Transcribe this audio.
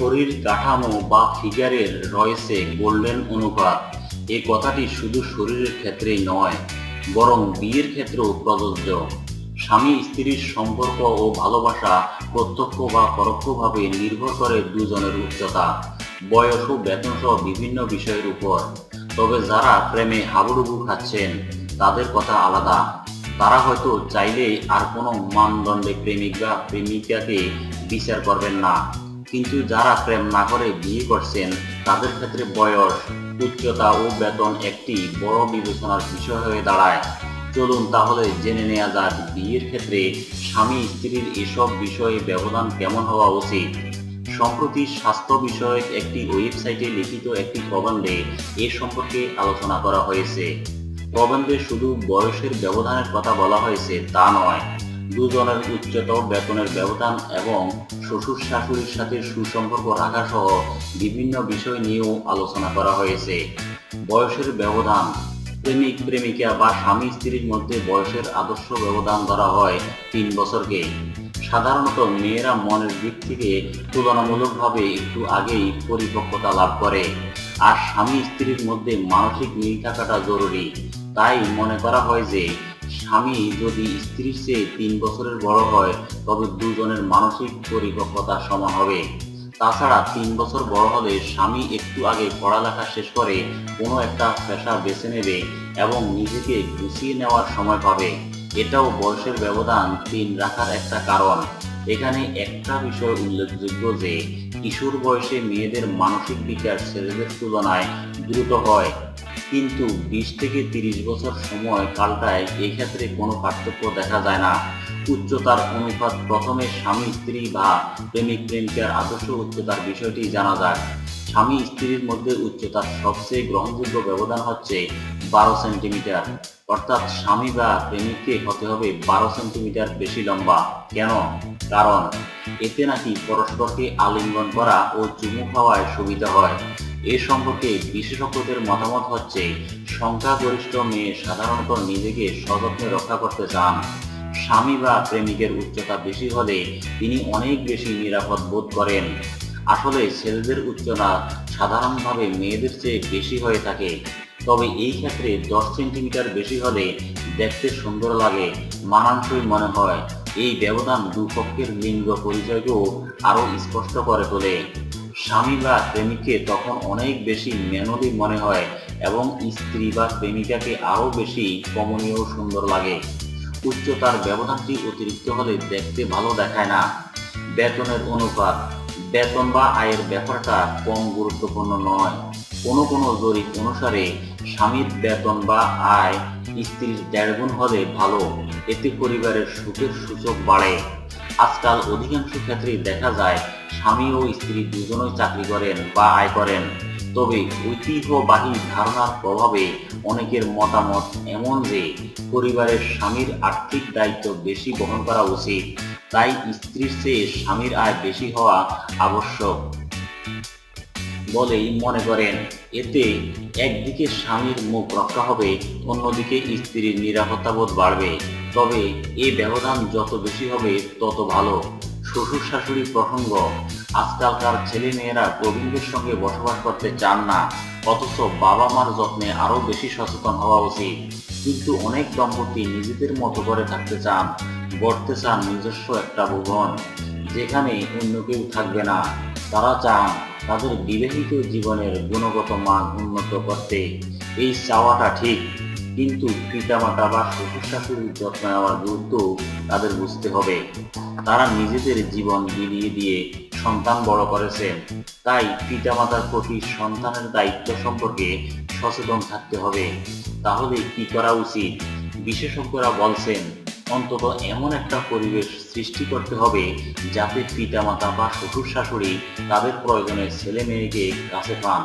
শরীর কাঠামো বা ফিগারের রয়েছে গোল্ডেন অনুপাত এই কথাটি শুধু শরীরের ক্ষেত্রেই নয়, বরং বিয়ের ক্ষেত্রেও প্রযোজ্য। স্বামী স্ত্রীর সম্পর্ক ও ভালোবাসা প্রত্যক্ষ বা পরোক্ষভাবে নির্ভর করে দুজনের উচ্চতা, বয়স ও বেতন সহ বিভিন্ন বিষয়ের উপর। তবে যারা প্রেমে হাবুডুবু খাচ্ছেন, তাদের কথা আলাদা। তারা হয়তো চাইলেই আর কোনো মানদণ্ডে প্রেমিক বা প্রেমিকাকে বিচার করবেন না। কিন্তু যারা প্রেম না করে বিয়ে করছেন, তাদের ক্ষেত্রে বয়স, উচ্চতা ও বেতন একটি বড় বিবেচনার বিষয় হয়ে দাঁড়ায়। চলুন তাহলে জেনে নেওয়া যাক বিয়ের ক্ষেত্রে স্বামী স্ত্রীর এসব বিষয়ে ব্যবধান কেমন হওয়া উচিত। সম্প্রতি স্বাস্থ্য বিষয়ক একটি ওয়েবসাইটে লিখিত একটি প্রবন্ধে এ সম্পর্কে আলোচনা করা হয়েছে। প্রবন্ধে শুধু বয়সের ব্যবধানের কথা বলা হয়েছে, তা নয়। দুজনের উচ্চতর বেতনের ব্যবধান এবং শ্বশুর শাশুড়ির সাথে সুসম্পর্ক রাখা সহ বিভিন্ন বিষয় নিয়েও আলোচনা করা হয়েছে। বয়সের ব্যবধান, প্রেমিক, প্রেমিকা বা স্বামী স্ত্রীর মধ্যে বয়সের আদর্শ ব্যবধান ধরা হয় তিন বছরকে। সাধারণত মেয়েরা মনের দিক থেকে তুলনামূলকভাবে একটু আগেই পরিপক্কতা লাভ করে। আর স্বামী স্ত্রীর মধ্যে মানসিক মিল থাকাটা জরুরি। তাই মনে করা হয় যে স্বামী যদি স্ত্রীর চেয়ে তিন বছরের বড় হয়, তবে দুজনের মানসিক পরিপক্কতা সমান হবে। তাছাড়া তিন বছর বড় হলে স্বামী একটু আগে পড়ালেখা শেষ করে কোনো একটা পেশা বেছে নেবে এবং নিজেকে গুছিয়ে নেওয়ার সময় পাবে। এটাও বয়সের ব্যবধান তিন রাখার একটা কারণ। এখানে একটা বিষয় উল্লেখযোগ্য যে, কিশোর বয়সে মেয়েদের মানসিক বিকাশ ছেলেদের তুলনায় দ্রুত হয়। কিন্তু বিশ থেকে তিরিশ বছর সময় কালটায় এই ক্ষেত্রে কোনো পার্থক্য দেখা যায় না। উচ্চতার অনুপাত প্রথমে স্বামী, স্ত্রী বা প্রেমিক, প্রেমিকার আদর্শ উচ্চতার বিষয়টি জানা যাক। স্বামী, স্ত্রীর মধ্যে উচ্চতার সবচেয়ে গ্রহণযোগ্য ব্যবধান হচ্ছে বারো সেন্টিমিটার। অর্থাৎ স্বামী বা প্রেমিককে হতে হবে বারো সেন্টিমিটার বেশি লম্বা। কেন? কারণ এতে নাকি পরস্পরকে আলিঙ্গন করা ও চুমু খাওয়ায় সুবিধা হয়। এ সম্পর্কে বিশেষজ্ঞদের মতামত হচ্ছে, সংখ্যাগরিষ্ঠ মেয়ে সাধারণত নিজেকে সযত্নে রক্ষা করতে চান। স্বামী বা প্রেমিকের উচ্চতা বেশি হলে তিনি অনেক বেশি নিরাপদ বোধ করেন। আসলে ছেলেদের উচ্চতা সাধারণভাবে মেয়েদের চেয়ে বেশি হয়ে থাকে। তবে এই ক্ষেত্রে দশ সেন্টিমিটার বেশি হলে দেখতে সুন্দর লাগে, মানানসই মনে হয়। এই ব্যবধান দুপক্ষের লিঙ্গ পরিচয়কেও আরও স্পষ্ট করে তোলে। স্বামী বা প্রেমিককে তখন অনেক বেশি মেনলি মনে হয় এবং স্ত্রী বা প্রেমিকাকে আরও বেশি কমনীয় সুন্দর লাগে। উচ্চতার ব্যবধানটি অতিরিক্ত হলে দেখতে ভালো দেখায় না। বেতনের অনুপাত, বেতন বা আয়ের ব্যাপারটা কম গুরুত্বপূর্ণ নয়। কোনো কোনো জরিপ অনুসারে স্বামীর বেতন বা আয় স্ত্রীর দেড় গুণ হলে ভালো, এতে পরিবারের সুখের সূচক বাড়ে। আজকাল অধিকাংশ ক্ষেত্রেই দেখা যায় স্বামী ও স্ত্রী দুজনই চাকরি করেন বা আয় করেন। তবে ঐতিহ্যবাহী ধারণার প্রভাবে অনেকের মতামত এমন যে পরিবারের স্বামীর আর্থিক দায়িত্ব বেশি বহন করা উচিত, তাই স্ত্রীর চেয়ে স্বামীর আয় বেশি হওয়া আবশ্যক। বলেই মনে করেন, এতে একদিকে স্বামীর মুখ রক্ষা হবে, অন্যদিকে স্ত্রীর নিরাপত্তাবোধ বাড়বে। তবে এই ব্যবধান যত বেশি হবে, তত ভালো। শ্বশুর শাশুড়ি প্রসঙ্গ, আজকালকার ছেলে মেয়েরা প্রবীণদের সঙ্গে বসবাস করতে চান না, অথচ বাবা মার যত্নে আরও বেশি সচেতন হওয়া উচিত। কিন্তু অনেক দম্পতি নিজেদের মতো করে থাকতে চান, গড়তে চান নিজস্ব একটা ভুবন, যেখানে অন্য কেউ থাকবে না। তারা চান তাদের বিবাহিত জীবনের গুণগত মান উন্নত করতে। এই চাওয়াটা ঠিক, কিন্তু পিতামাতা বা শ্বশুর শাশুড়ির যত্ন নেওয়ার গুরুত্ব তাদের বুঝতে হবে। তারা নিজেদের জীবন বিলিয়ে দিয়ে সন্তান বড় করেছেন। তাই পিতামাতার প্রতি সন্তানের দায়িত্ব সম্পর্কে সচেতন থাকতে হবে। তাহলে কি করা উচিত? বিশেষজ্ঞরা বলছেন অন্তত এমন একটা পরিবেশ সৃষ্টি করতে হবে যাতে পিতা মাতা বা শ্বশুর শাশুড়ি তাদের প্রয়োজনে ছেলে মেয়েকে কাছে পান।